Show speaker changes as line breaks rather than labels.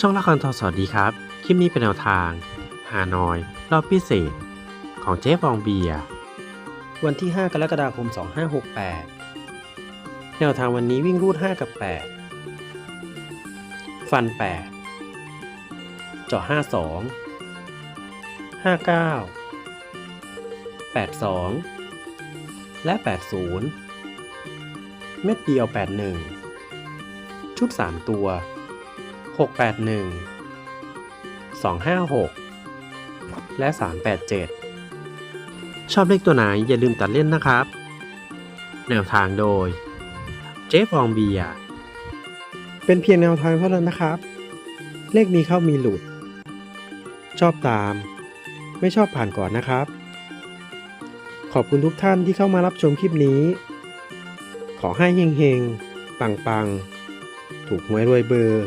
ช่องละครทอสวัสดีครับ คลิปนี้เป็นแนวทาง ฮานอย รอบพิเศษ ของเจ๊ฟองเบีย วันที่ 5 กรกฎาคม 2568 แนวทางวันนี้วิ่งรูด 5 กับ 8 ฟัน 8 เจาะ 52 59 82 และ 80 เม็ดเดียว 81 ชุด 3 ตัว 681 256 และ 387 ชอบเลขตัวไหนอย่าลืมตัดเล่นนะครับ แนวทางโดย เจฟองเบียเป็นเพียงแนวทางเท่านั้นนะครับ เลขมีเข้ามีหลุด ชอบตาม ไม่ชอบผ่านก่อนนะครับ ขอบคุณทุกท่านที่เข้ามารับชมคลิปนี้ ขอให้เฮงๆ ปังๆ ถูกหวยรวยเบอร์